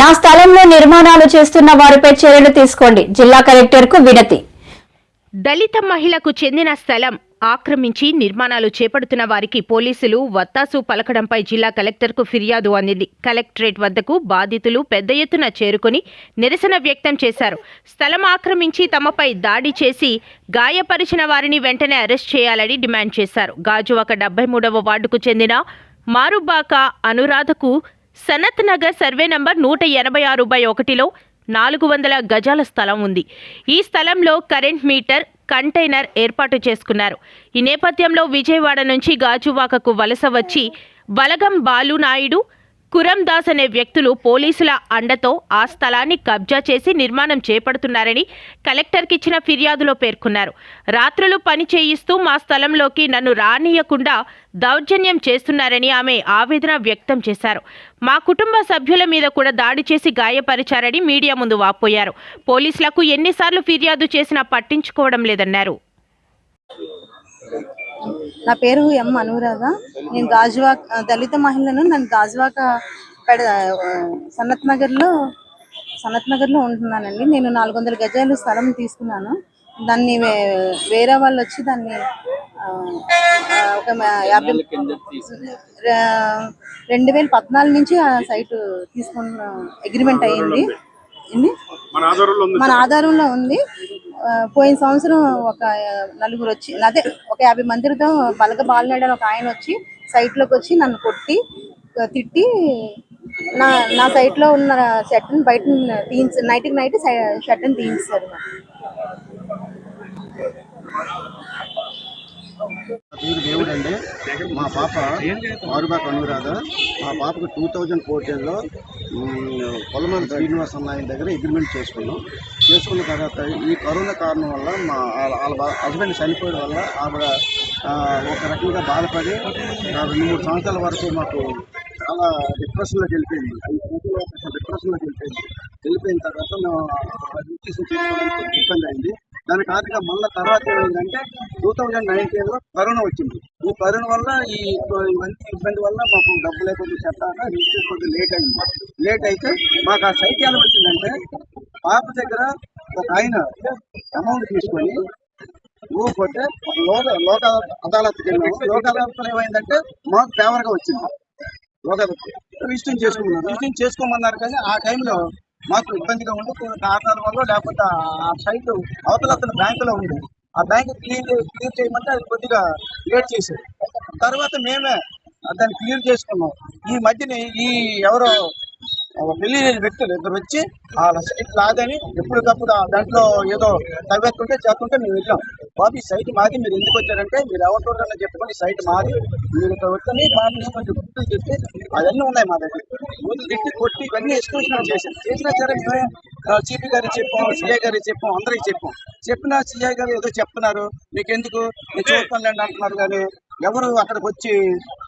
నా స్థలంలో నిర్మాణాలు చేస్తున్న వారిపై చర్యలు తీసుకోండి. జిల్లా కలెక్టర్కు వినతి. దళిత మహిళకు చెందిన స్థలం ఆక్రమించి నిర్మాణాలు చేపడుతున్న వారికి పోలీసులు వత్తాసు పలకడంపై జిల్లా కలెక్టర్కు ఫిర్యాదు అందింది. కలెక్టరేట్ వద్దకు బాధితులు పెద్ద ఎత్తున చేరుకుని నిరసన వ్యక్తం చేశారు. స్థలం ఆక్రమించి తమపై దాడి చేసి గాయపరిచిన వారిని వెంటనే అరెస్ట్ చేయాలని డిమాండ్ చేశారు. గాజువాక డెబ్బై మూడవ వార్డుకు చెందిన మారుబాక అనురాధకు సనత్ నగర్ సర్వే నంబర్ నూట ఎనభై ఆరు బై ఒకటిలో నాలుగు వందల గజాల స్థలం ఉంది. ఈ స్థలంలో కరెంట్ మీటర్ కంటైనర్ ఏర్పాటు చేసుకున్నారు. ఈ నేపథ్యంలో విజయవాడ నుంచి గాజువాకకు వలస వచ్చి బలగం బాలు నాయుడు కురం దాస్ అనే వ్యక్తులు పోలీసుల అండతో ఆ స్థలాన్ని కబ్జా చేసి నిర్మాణం చేపడుతున్నారని కలెక్టర్కి ఇచ్చిన ఫిర్యాదులో పేర్కొన్నారు. రాత్రులు పని చేయిస్తూ మా స్థలంలోకి నన్ను రానియకుండా దౌర్జన్యం చేస్తున్నారని ఆమె ఆవేదన వ్యక్తం చేశారు. మా కుటుంబ సభ్యుల మీద కూడా దాడి చేసి గాయపరిచారని మీడియా ముందు వాపోయారు. పోలీసులకు ఎన్నిసార్లు ఫిర్యాదు చేసినా పట్టించుకోవడం లేదన్నారు. నా పేరు ఎం అనురాధ. నేను గాజువాక్ దళిత మహిళను నన్ను గాజువాక పెడ సనత్ నగర్లో సనత్ నగర్లో ఉంటున్నానండి. నేను నాలుగు వందల గజాలు స్థలం తీసుకున్నాను. దాన్ని వేరే వాళ్ళు వచ్చి దాన్ని ఒక యాభై రెండు వేల పద్నాలుగు నుంచి ఆ సైట్ తీసుకున్న అగ్రిమెంట్ అయ్యింది? మన ఆధారంలో ఉంది. పోయిన సంవత్సరం ఒక నలుగురు వచ్చి అదే ఒక యాభై మందితో బలగ బాలనాడు అని ఒక ఆయన వచ్చి సైట్లోకి వచ్చి నన్ను కొట్టి తిట్టి నా నా సైట్లో ఉన్న షర్ట్ని బయట తీయించి నైట్కి నైట్ షర్ట్ని తీయించారు. పేరు దేవుడు అండి మా పాప ఆరుబాక్ అనురాధ మా పాపకు టూ థౌజండ్ ఫోర్టీన్లో పొలమల శ్రీనివాస్ అన్న దగ్గర అగ్రిమెంట్ చేసుకున్నాం చేసుకున్న తర్వాత ఈ కరోనా కారణం వల్ల మా వాళ్ళ- హస్బెండ్ చనిపోవడం వల్ల ఆవిడ ఒక రకంగా బాధపడి రెండు మూడు సంవత్సరాల వరకు మాకు చాలా డిప్రెషన్లో వెళ్ళిపోయింది ఐదు సంవత్సరాల డిప్రెషన్లో వెళ్ళిపోయింది వెళ్ళిపోయిన తర్వాత మేము చేసుకోవడానికి ఇబ్బంది అయింది దాని కారణంగా మళ్ళీ తర్వాత ఏమైందంటే టూ థౌజండ్ నైన్టీన్లో కరోనా వచ్చింది. ఈ కరోనా వల్ల ఈ ఇవన్నీ ఇబ్బంది వల్ల మాకు డబ్బు లేకుండా చెప్పాక రిజిస్టర్ కొంచెం లేట్ అయింది. లేట్ అయితే మాకు ఆ సైట్ ఎలా వచ్చిందంటే పాప దగ్గర ఒక ఆయన అమౌంట్ తీసుకొని ఊరుకుంటే లోక లోక అదాలత్కి వెళ్ళాము. లోక అదాలత్లో ఏమైందంటే మాకు ఫేవర్గా వచ్చింది. లోక రిజిస్టర్ చేసుకున్నారు రిజిస్టర్ చేసుకోమన్నారు కానీ ఆ టైంలో మాకు ఇబ్బందిగా ఉండి కొన్ని కారణాల వల్ల లేకపోతే ఆ సైట్ అవతల అతను బ్యాంకులో ఉంది. ఆ బ్యాంకు క్లియర్ క్లియర్ చేయమంటే అది కొద్దిగా లేట్ చేశారు. తర్వాత మేమే దాన్ని క్లియర్ చేసుకున్నాం. ఈ మధ్యని ఈ ఎవరో పెళ్ళి వ్యక్తులు ఇద్దరు వచ్చి ఆ సైట్ రాదని ఎప్పటికప్పుడు దాంట్లో ఏదో తవ్వేస్తుంటే చేస్తుంటే మేము వెళ్ళాం. బాబు ఈ సైట్ మాది మీరు ఎందుకు వచ్చారంటే మీరు ఎవరితో చెప్పుకొని సైట్ మాది మీరు ఇక్కడ వచ్చి బాబు కొంచెం గుర్తులు చెప్పి అవన్నీ ఉన్నాయి మా దగ్గర. ముందు తిట్టి కొట్టి ఇవన్నీ ఎక్స్క్లూషన్ చేశారు. చేసినా సరే మేమే చీపీ గారికి చెప్పాం సిఐ గారికి చెప్పాం అందరికి చెప్పాం. చెప్పినా సిఐ గారు ఏదో చెప్తున్నారు మీకు ఎందుకు నేను చూస్తానులేండి అంటున్నారు కానీ ఎవరు అక్కడికి వచ్చి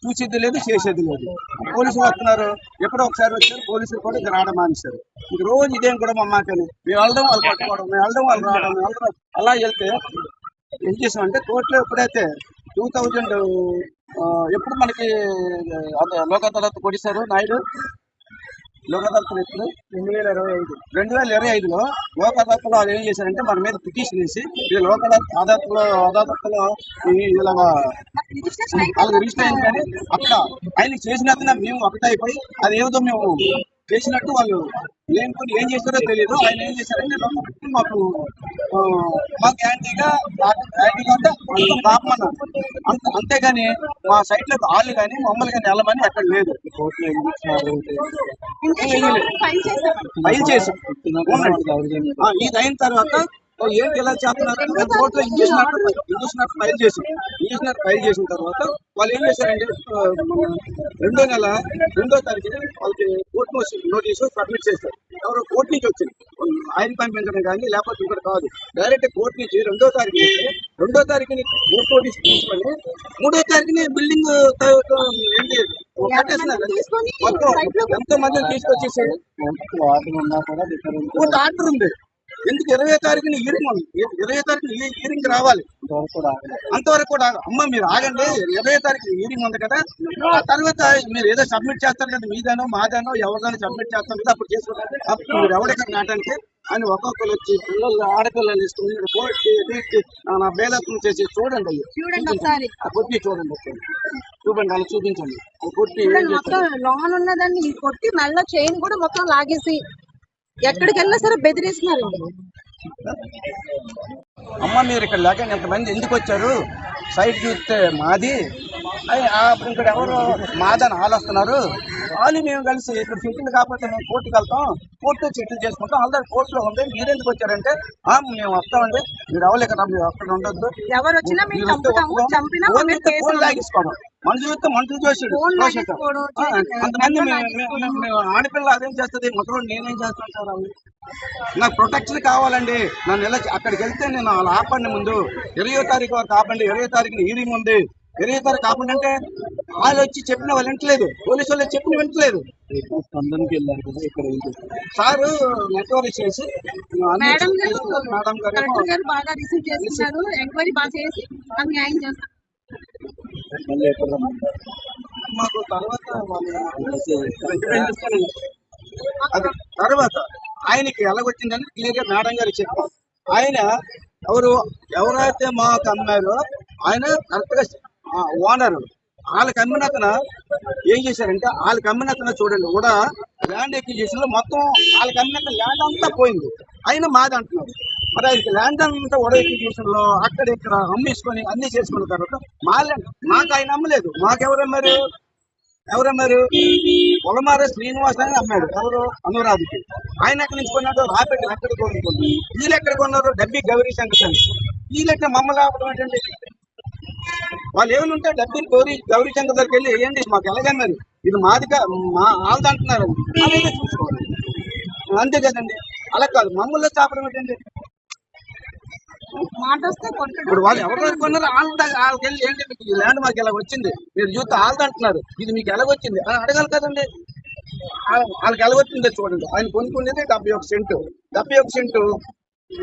చూసేది లేదు చేసేది లేదు. పోలీసులు వస్తున్నారు. ఎప్పుడో ఒకసారి వచ్చారు పోలీసులు కూడా ఇక్కడ రావడం మానేశారు. ఇది రోజు ఇదేం కూడా మా మాకని మేము వెళ్ళడం వాళ్ళు పట్టుకోవడం మేము వెళ్ళడం వాళ్ళు రావడం వెళ్ళడం అలా వెళ్తే ఏం చేసామంటే కోర్టులో ఎప్పుడైతే టూ థౌజండ్ ఎప్పుడు మనకి అదే లోక్ అదాలత్ కొడిశారు నాయుడు? లోక్ అదాలత్ ఎప్పుడు రెండు వేల ఇరవై ఐదు. రెండు వేల ఇరవై ఐదులో లోక్ అదాలత్లో వాళ్ళు ఏం చేశారంటే మన మీద పిటిషన్ వేసి ఈ లోక్ అదాలత్ అదాలత్లో అదాలత్లో ఈ ఇలాగా వాళ్ళకి రిజిస్టర్ అయింది కానీ అక్కడ ఆయన చేసినట్టుగా మేము ఒకటైపోయి అది ఏదో మేము చేసినట్టు వాళ్ళు కొన్ని ఏం చేస్తారో తెలియదు. ఆయన ఏం చేశారంటే మాకు ఆ, మాకు యాంటీగా యాంటీగా అంటే అంత పాపమన్నారు. అంత అంతేగాని మా సైట్లో వాళ్ళు కానీ మమ్మల్ని కానీ వెళ్ళమని అక్కడ లేదు. ఫైల్ చేసాం. ఇది అయిన తర్వాత ఏంటి ఇలా చేస్తున్నారు కోర్టులో ఇంజక్షన్ ఇంజక్షన్ ఫైల్ చేసాం ఇంజక్షన్ ఫైల్ చేసిన తర్వాత వాళ్ళు ఏం చేశారంటే రెండో నెల రెండో తారీఖున వాళ్ళకి కోర్టు నోటీసు సబ్మిట్ చేస్తారు ఎవరో కోర్టు నుంచి వచ్చింది. ఆయన పంపించడం కానీ లేకపోతే ఇంకోటి కాదు. డైరెక్ట్ కోర్టు నుంచి రెండో తారీఖు రెండో తారీఖుని కోర్టు నోటీస్ తీసుకొని మూడో తారీఖుని బిల్డింగ్ ఏంటి మొత్తం ఎంతో మందిని తీసుకొచ్చేసాడు కోర్టు ఆర్డర్ ఉంది. ఎందుకు ఇరవై తారీఖున హీరింగ్ ఉంది? ఇరవై తారీఖున హీరింగ్ రావాలి. అంతవరకు కూడా అమ్మ మీరు ఆగండి. ఇరవై తారీఖు హీరింగ్ ఉంది కదా. ఆ తర్వాత మీరు ఏదో సబ్మిట్ చేస్తారు కదా మీదనో మాదనో ఎవరిదైనా సబ్మిట్ చేస్తారు కదా అప్పుడు అప్పుడు మీరు ఎవరికైనా నాటానికి అని ఒక్కొక్కరు వచ్చి పిల్లలు ఆడపిల్లలు ఇస్తుంది నా బేదత్వం చేసి చూడండి కొట్టి చూడండి. చూడండి అలా చూపించండి. ఆ కొట్టి? మొత్తం లోన్ ఉన్నదాన్ని కొట్టి మెల్ల చైన్ కూడా మొత్తం లాగేసి ఎక్కడికి వెళ్ళినా సరే బెదిరిస్తున్నారండి. అమ్మ మీరు ఇక్కడ లేక ఎంతమంది ఎందుకు వచ్చారు? సైట్ చూస్తే మాది. ఇక్కడ ఎవరు? మాదని వాళ్ళు వస్తున్నారు. వాళ్ళు మేము కలిసి ఇక్కడ సెటిల్ కాకపోతే మేము కోర్టుకి వెళ్తాం. కోర్టు సెటిల్ చేసుకుంటాం. ఆల్రెడీ కోర్టులో ఉంది. మీరు ఎందుకు వచ్చారంటే "ఆ, మేము వస్తామండి. మీరు ఎవరు మీరు అక్కడ ఉండొద్దు. ఎవరు వచ్చినా మేము మీరు వస్తే మనుషులు మనుషులు చూసాడు మేము ఆడపిల్ల అదేం చేస్తుంది? మొత్తం నేనేం చేస్తాను సార్ నాకు ప్రొటెక్షన్ కావాలండి. నన్ను ఎలా అక్కడికి వెళ్తే నేను వాళ్ళు ఆపండి ముందు. ఇరవై తారీఖు వరకు ఆపండి. ఇరవై తారీఖున హీరింగ్ ఉంది. ఇరవై తారీఖు ఆపండి అంటే వాళ్ళు వచ్చి చెప్పిన వాళ్ళు వింటలేదు. పోలీసు వాళ్ళు చెప్పిన వింటలేదు. సారు నెట్వర్క్ చేసి మేడం గారు చేసి, మేడం గారు కలెక్టర్ గారు బాగా రిసీవ్ చేస్తున్నారు. ఎంక్వైరీ బాగా చేసి న్యాయం చేస్తారు మాకు తర్వాత అది. తర్వాత ఆయనకి ఎలాగొచ్చిందని క్లియర్గా మేడం గారు చెప్పాం ఆయన ఎవరు ఎవరైతే మాకు అమ్మారో ఆయన కరెక్ట్గా ఓనర్ వాళ్ళకి అమ్మిన అతను ఏం చేశారంటే వాళ్ళకి అమ్మిన అతను చూడండి కూడా ల్యాండ్ ఎక్విజిషన్లో మొత్తం వాళ్ళకి అమ్మిన ల్యాండ్ అంతా పోయింది. అయినా మాది అంటున్నారు మరి ఆయనకి ల్యాండ్ అంతా ఉడ లో అక్కడ ఇక్కడ అమ్మేసుకొని అన్ని చేసుకున్న తర్వాత మా మాకు ఆయన అమ్మలేదు. మాకెవరమ్మారు ఎవరమ్మారు పొలమార శ్రీనివాస్ అని అమ్మాడు. ఎవరు? అనురాధకి. ఆయన ఎక్కడి నుంచి కొన్నాడు? రాపెట్టి ఎక్కడ కొనుక్కున్నాడు వీళ్ళు ఎక్కడ కొన్నారు? డబ్బి గౌరీ శంకర్ అని వీళ్ళు ఎక్కడ మమ్మల్ని ఆపడం ఏంటంటే వాళ్ళు ఏమైనా ఉంటే డబ్బులు గౌరీ గౌరీ శంకర్ దగ్గరికి వెళ్ళి వేయండి. మాకు ఎలాగన్నారు ఇది మాదిగా మా వాళ్ళది అంటున్నారు. చూసుకోవాలి. అంతే కదండి. అలా కాదు. మమ్మల్ని చాపడం ఏంటంటే మాట వస్తే కొట్టడం ఇప్పుడు వాళ్ళు ఎవరు కొన్నారు వాళ్ళకి వెళ్ళి ఏంటి మీకు ఈ ల్యాండ్ మాకు ఇలా వచ్చింది? మీరు చూస్తే వాళ్ళది అంటున్నారు. ఇది మీకు ఎలాగొచ్చింది? అని అడగాలి కదండి. వాళ్ళ- వాళ్ళకి ఎలాగొచ్చిందో చూడండి. ఆయన కొనుక్కునేది డెబ్బై ఒక సెంటు. డెబ్బై ఒక సెంటు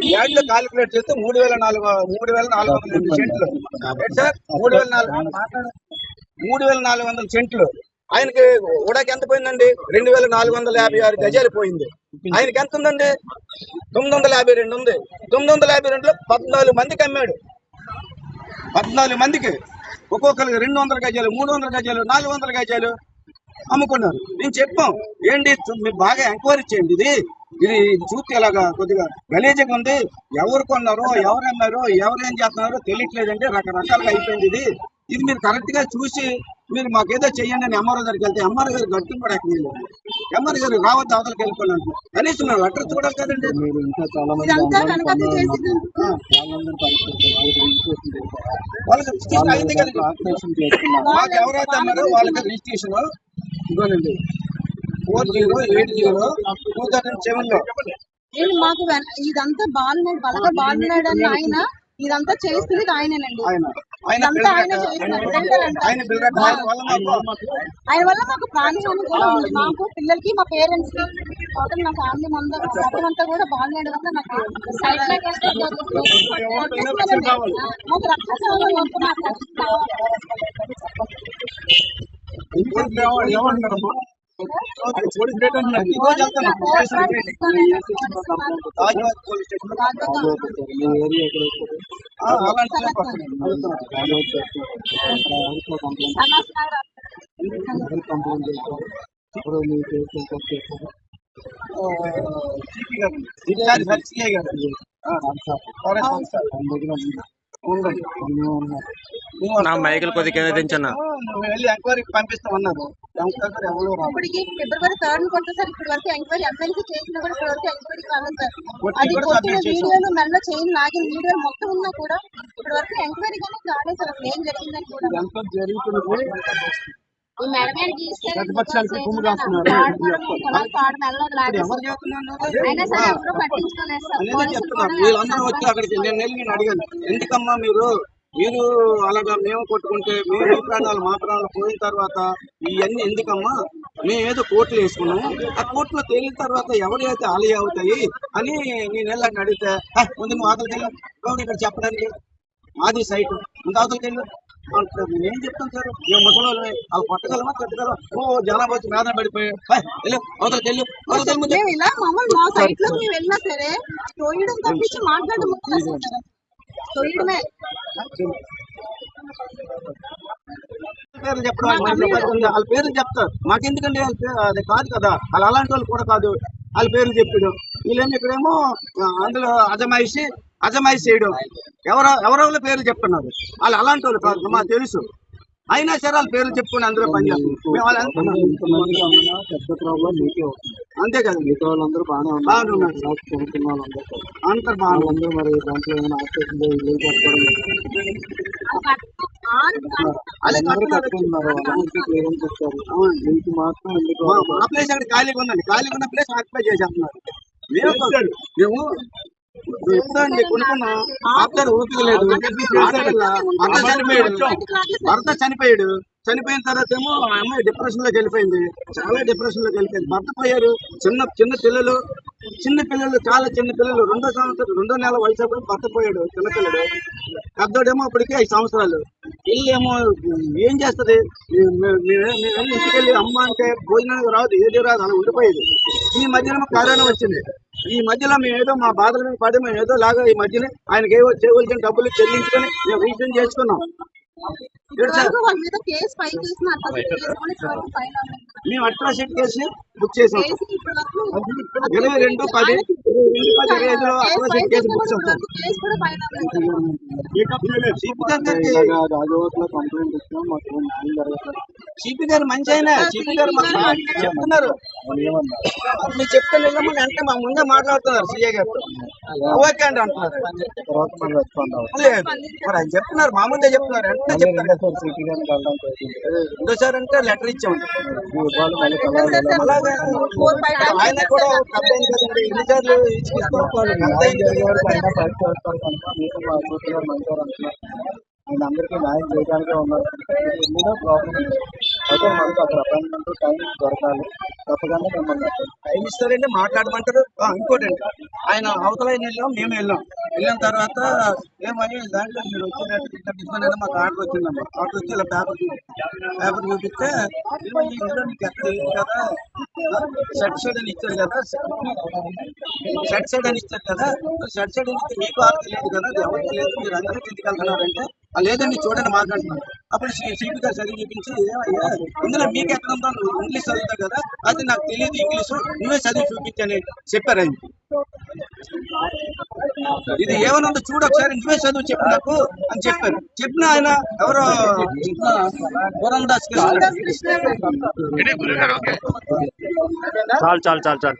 యాడ్లో కాలిక్యులేట్ చేస్తే మూడు వేల నాలుగు మూడు వేల నాలుగు వందల సెంట్లు. మూడు వేల నాలుగు మూడు వేల నాలుగు వందల సెంట్లు. ఆయనకి ఉడాకి ఎంత పోయిందండి? రెండు వేల నాలుగు వందల యాభై ఆరు గజాలు పోయింది. ఆయనకి ఎంత ఉందండి? తొమ్మిది వందల యాభై రెండు ఉంది. తొమ్మిది వందల యాభై రెండులో పద్నాలుగు మందికి అమ్మాడు. పద్నాలుగు మందికి ఒక్కొక్కరికి రెండు వందల గజాలు మూడు వందల గజాలు నాలుగు వందల గజాలు అమ్ముకున్నారు. నేను చెప్పాం ఏంటి? మీరు బాగా ఎంక్వైరీ చేయండి ఇది. ఇది చూస్తే ఇలాగా కొద్దిగా గలీజగా ఉంది. ఎవరు కొన్నారో ఎవరు అమ్మారో ఎవరు ఏం చేస్తున్నారో తెలియట్లేదంటే రకరకాలుగా అయిపోయింది ఇది. ఇది మీరు కరెక్ట్గా చూసి మీరు మాకేదో చెయ్యండి అని ఎంఆర్ఓ దగ్గరికి వెళ్తే ఎంఆర్ఓ గారు గట్టు కూడా ఎక్కలేదు ఎంఆర్ఓ గారు రావద్దు అవతలకి వెళ్ళిపోయి అంటున్నారు. కనీసం మేము లెటర్ చూడాలి కదండి. ఇదంతా వెనకాల చేసింది వాళ్ళకి రిజిస్ట్రేషన్ అయింది కదా మాకు ఎవరైతే అన్నారో వాళ్ళకి registration ఇవ్వనండి. Four zero eight zero two thousand సెవెన్లో. నేను మాకు ఇదంతా బాలునాడు బలగా బాలునాడు అని ఆయన ఇదంతా చేస్తుంది ఆయనేనండి. ఆయన వల్ల మాకు ప్రాణహాని కూడా ఉంది. మాకు పిల్లలకి మా పేరెంట్స్కి మొత్తం మా ఫ్యామిలీ మొత్తం మొత్తం అంతా కూడా బాగున్నాడు వల్ల నాకు సైడ్ మాకు రక్షణ కావాలి, మాకు పోలీస్ స్టేషన్ నా మైకులు కొద్దిగా దించన్నా. వెళ్ళి ఎంక్వైరీకి పంపిస్తామన్నారు ఇప్పటికి ఫిబ్రవరి థర్డ్ సార్. ఇప్పటి వరకు ఎంక్వైరీ ఎమ్మెల్సీ చేసినా కూడా ఇప్పటి వరకు ఎంక్వైరీ కాలేదు సార్. అది కూడా కొట్టిన submit చేశాం. వీడియోలు మెల్ల చైన్ లాగిన వీడియోలు మొత్తం ఉన్నా కూడా ఇప్పటి వరకు ఎంక్వైరీ కానీ కాలేదు సార్. ఏం జరిగిందని కూడా. అయినా సరే ఎవరు పట్టించుకోలేదు సార్. ఎందుకమ్మా మీరు మీరు అలాగా మేము కొట్టుకుంటే మేము మీ ప్రాణాలు మా ప్రాణాలు పోయిన తర్వాత ఇవన్నీ ఎందుకమ్మా? మేము ఏదో కోర్టులు వేసుకున్నాము ఆ కోర్టులో తేలిన తర్వాత ఎవరైతే ఆలయ అవుతాయి అని నేను వెళ్ళాలని అడిగితే "హే, ముందు నువ్వు అవతలకి వెళ్ళు ఎవరు ఇక్కడ చెప్పడానికి మాది సైట్. ముందు అవతలకి వెళ్ళు అంటారు. నేనేం చెప్తాను సార్? మేము ముసలి వాళ్ళు కొట్టగలమా? కొట్టగలమా? ఓ జనాభా వచ్చి మేదన పడిపోయి "హే, వెళ్ళు. అవతలకి వెళ్ళు. అవతలకి వెళ్ళు ముందు." మేము ఇలా మామూలు మా సైట్లో మేము వెళ్ళినా సరే తోయడం తప్పించి మాట్లాడడం పేర్లు చెప్పడం వాళ్ళ పేర్లు చెప్తారు. మాకెందుకండి అది కాదు కదా. వాళ్ళు అలాంటి వాళ్ళు కూడా కాదు. వాళ్ళ పేర్లు చెప్పాడు. వీళ్ళేమో ఇక్కడేమో అందులో అజమాయిషి అజమాయిషి చేయడం. ఎవరో ఎవరెవరి పేర్లు చెప్తున్నారు వాళ్ళు అలాంటి వాళ్ళు కాదు మాకు తెలుసు. అయినా సరే వాళ్ళ పేర్లు చెప్పుకొని అందులో పని చేస్తున్నాం మేము వాళ్ళు అనుకున్నాం. పెద్ద ప్రాబ్లం మీకే అవుతుంది. అంతే కదా మిగతా వాళ్ళందరూ బాగానే బాగానే ఉన్నారు. ఉన్నారు. నాకు చదువుకున్న వాళ్ళందరూ బాగా మరి దాంట్లో ఏమైనా ఆపరేషన్ అందరూ క్లియరెన్స్ మాత్రం ఎందుకు మా మా ప్లేస్ అక్కడ ఖాళీగా ఉందండి. ఖాళీగా ఉన్న ప్లేస్ ఆక్యుపై చేసేస్తున్నారు. మేము మేము చెప్తాండి కొనుక్కున్నాం. ఆపుతారు ఓపిక లేదు. ఆడపిల్ల, భర్త చనిపోయాడు. భర్త చనిపోయాడు. చనిపోయిన తర్వాత ఏమో ఆ అమ్మాయి డిప్రెషన్లోకి వెళ్ళిపోయింది. చాలా డిప్రెషన్లోకి వెళ్ళిపోయింది. భర్త పోయారు. చిన్న చిన్న పిల్లలు చిన్న పిల్లలు చాలా చిన్న పిల్లలు. రెండో సంవత్సరం రెండో నెల వయసు అప్పుడు భర్త పోయాడు చిన్న పెద్దోడేమో అప్పటికి ఐదు సంవత్సరాలు. ఇల్లు ఏం చేస్తుంది? మేము ఇంటికి అమ్మ అంటే భోజనానికి రాదు ఏది రాదు అలా ఉండిపోయేది. ఈ మధ్యన కరోనా వచ్చింది. ఈ మధ్యలో మేము ఏదో మా బాధల మీద పడి మేము ఏదో లాగా ఈ మధ్యనే ఆయనకి ఏవో చేయవలసిన డబ్బులు చెల్లించుకొని మేము రీజన్ చేసుకున్నాం. మేము అట్రాసిటీ కేసు బుక్ చేసాం. ఇరవై రెండు పది రెండు పది ఇరవై ఐదులో కేసు అట్రాసిటీ బుక్ చేసాం. రాజవోట్లో కంప్లైంట్ ఇచ్చినా మాకు న్యాయం జరగట్లేదు. సిపి గారు మంచి ఆయన సిపి గారు మాకు చెప్తున్నారు. మీరు చెప్తే వెళ్ళమని అంటే మా ముందే మాట్లాడుతున్నారు సీఏ గారితో ఓకే అండి అంటున్నారు. లేదు. మరి ఆయన చెప్తున్నారు మా ముందే చెప్తున్నారు. అంటే చెప్తారు? రెండోసారి అంటే లెటర్ ఇచ్చాము ఆయన కూడా కదండి ఆయన అందరికీ న్యాయం చేయడానికే ఉన్నారు. ఎన్నో ప్రాబ్లం అయితే మనకు అక్కడ అపాయింట్మెంట్ టైం దొరకాలి. తప్పకుండా మిమ్మల్ని టైం ఇస్తారండి మాట్లాడమంటారు. ఇంకోటండి ఆయన అవతల వెళ్ళాం మేము వెళ్ళాం. వెళ్ళిన తర్వాత ఏమని దాంట్లో మీరు వచ్చినట్టు ఇంత డిఫరెంట్ మాకు ఆర్డర్ వచ్చిందమ్మా. ఆర్డర్ వచ్చి ఇలా పేపర్ పేపర్ చూపిస్తే ఏమని ఇందులో ఎక్కడ కదా. షర్ట్ సైడ్ అని ఇచ్చారు కదా. షర్ట్ సైడ్ అని ఇచ్చారు కదా. షర్ట్ సైడ్ అని ఇస్తే మీకు ఆర్డర్ లేదు కదా. ఎవరికి లేదు మీరు అందరికీ ఎందుకు వెళ్తున్నారంటే లేదండి చూడండి మాట్లాడుతున్నారు అప్పుడు సిపి గారు చదివి చూపించి ఏమయ్యా ఇందులో మీకు ఎక్కడ ఉందో ఇంగ్లీష్ చదువుతావు కదా అది నాకు తెలియదు ఇంగ్లీషు నువ్వే చదివి చూపించని చెప్పారు ఆయన. ఇది ఏమనుందో చూడు ఒకసారి నువ్వే చదువు చెప్పు నాకు అని చెప్పారు. చెప్పిన ఆయన ఎవరో దాస్ చాలు చాలు చాలు చాలు.